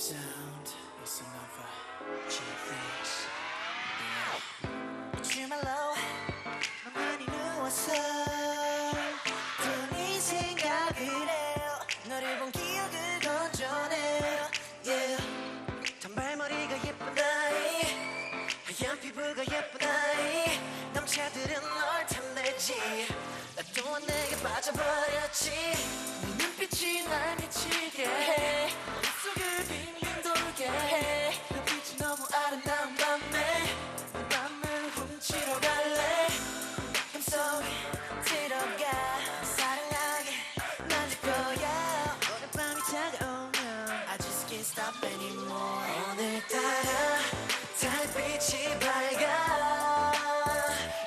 yourself. Stop anymore. 오늘따라 달빛이 밝아.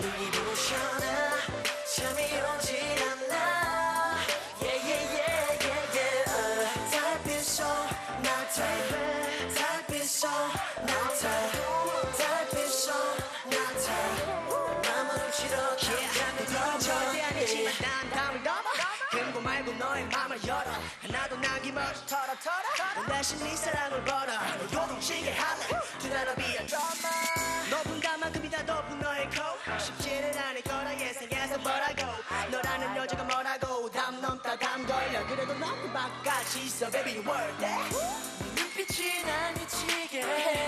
눈이 부셔나 잠이 오질 않아. Yeah yeah yeah yeah yeah. uh, 달빛 속 나타나 달빛 속 나타나 달빛 속 나타나 맘을 훔치러 당장을 절대 아니지만 난덮 어 금고 말고 너의 맘을 열어. 하나도 남김없이 털어 털어. 넌 대신 네 사랑을 널 요동치게 할래 두 나라비야 drama 높은 가만큼이 다 높은 너의 코. 쉽지는 않을 거라 예상해서 뭐라고. 너라는 여자가 뭐라고. 담 넘다 담 걸려. 그래도 너그 밖까지 있어 baby world that 눈빛이 날 미치게. 해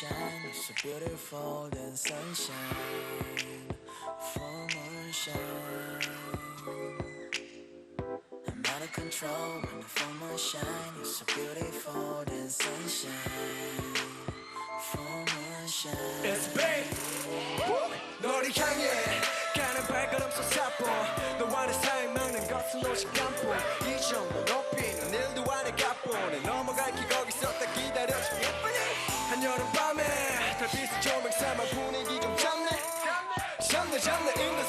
shine. You're so beautiful than sunshine. Full moon shine. I'm out of control when the full moon shine. You're so beautiful than sunshine. Full moon shine. It's big 너를 향해 가는 발걸음 솟아보 너와 내 사이 막는 것은 오직 깜보 이 정도 높 달빛을 조명 삼아 분위기 좀 잡네 잡네 잡네 있는